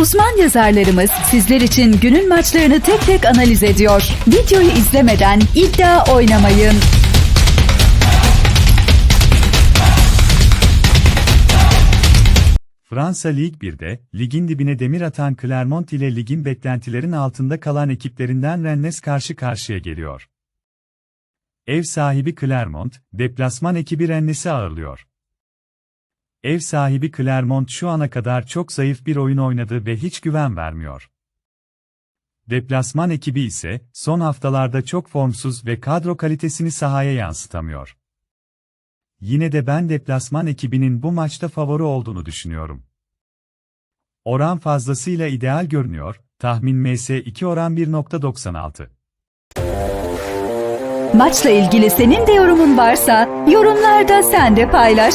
Uzman yazarlarımız sizler için günün maçlarını tek tek analiz ediyor. Videoyu izlemeden iddia oynamayın. Fransa Lig 1'de, ligin dibine demir atan Clermont ile ligin beklentilerin altında kalan ekiplerinden Rennes karşı karşıya geliyor. Ev sahibi Clermont, deplasman ekibi Rennes'i ağırlıyor. Ev sahibi Clermont şu ana kadar çok zayıf bir oyun oynadı ve hiç güven vermiyor. Deplasman ekibi ise, son haftalarda çok formsuz ve kadro kalitesini sahaya yansıtamıyor. Yine de ben deplasman ekibinin bu maçta favori olduğunu düşünüyorum. Oran fazlasıyla ideal görünüyor, tahmin MS2 oran 1.96. Maçla ilgili senin de yorumun varsa yorumlarda sen de paylaş.